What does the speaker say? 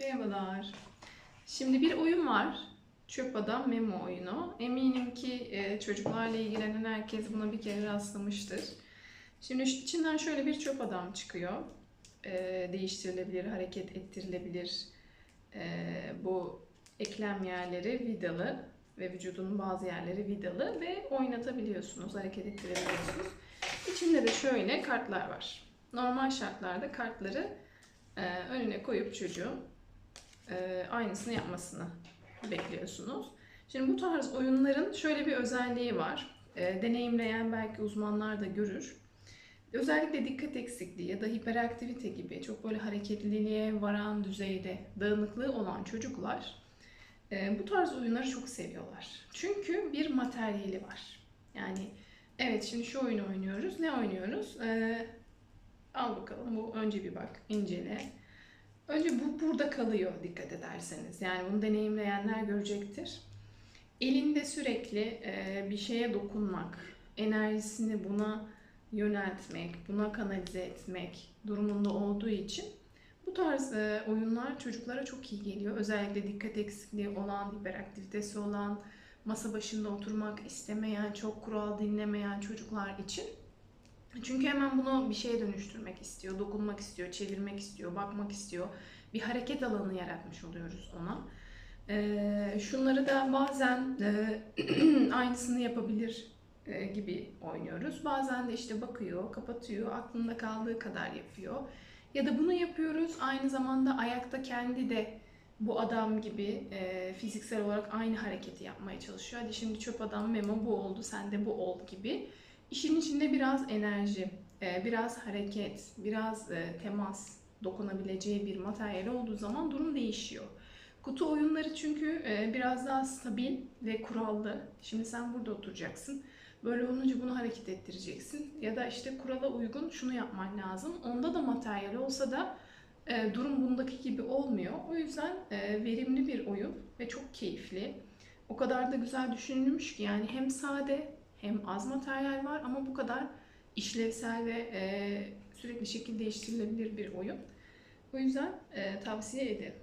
Merhabalar. Şimdi bir oyun var. Çöp Adam Memo oyunu. Eminim ki e, çocuklarla ilgilenen herkes buna bir kere rastlamıştır. Şimdi içinden şöyle bir çöp adam çıkıyor. E, değiştirilebilir, hareket ettirilebilir. E, bu eklem yerleri vidalı ve vücudunun bazı yerleri vidalı ve oynatabiliyorsunuz, hareket ettirebiliyorsunuz. İçinde de şöyle kartlar var. Normal şartlarda kartları önüne koyup çocuğun e, aynısını yapmasını bekliyorsunuz. Şimdi bu tarz oyunların şöyle bir özelliği var. E, deneyimleyen belki uzmanlar da görür. Özellikle dikkat eksikliği ya da hiperaktivite gibi çok böyle hareketliliğe varan düzeyde dağınıklığı olan çocuklar e, bu tarz oyunları çok seviyorlar. Çünkü bir materyali var. Yani evet şimdi şu oyunu oynuyoruz. Ne oynuyoruz? E, al bakalım bu önce bir bak, incele. Önce bu burada kalıyor dikkat ederseniz. Yani bunu deneyimleyenler görecektir. Elinde sürekli e, bir şeye dokunmak, enerjisini buna yöneltmek, buna kanalize etmek durumunda olduğu için bu tarz e, oyunlar çocuklara çok iyi geliyor. Özellikle dikkat eksikliği olan, hiperaktivitesi olan, masa başında oturmak istemeyen, çok kural dinlemeyen çocuklar için. Çünkü hemen bunu bir şeye dönüştürmek istiyor, dokunmak istiyor, çevirmek istiyor, bakmak istiyor. Bir hareket alanı yaratmış oluyoruz ona. Ee, şunları da bazen e, aynısını yapabilir e, gibi oynuyoruz. Bazen de işte bakıyor, kapatıyor, aklında kaldığı kadar yapıyor. Ya da bunu yapıyoruz aynı zamanda ayakta kendi de bu adam gibi e, fiziksel olarak aynı hareketi yapmaya çalışıyor. Hadi şimdi çöp adam memo bu oldu, sen de bu ol gibi. İşin içinde biraz enerji, e, biraz hareket, biraz e, temas dokunabileceği bir materyal olduğu zaman durum değişiyor. Kutu oyunları çünkü e, biraz daha stabil ve kurallı. Şimdi sen burada oturacaksın. Böyle olunca bunu hareket ettireceksin. Ya da işte kurala uygun şunu yapman lazım. Onda da materyal olsa da durum bundaki gibi olmuyor. O yüzden verimli bir oyun ve çok keyifli. O kadar da güzel düşünülmüş ki yani hem sade hem az materyal var ama bu kadar işlevsel ve e, sürekli şekil değiştirilebilir bir oyun. O yüzden e, tavsiye ederim.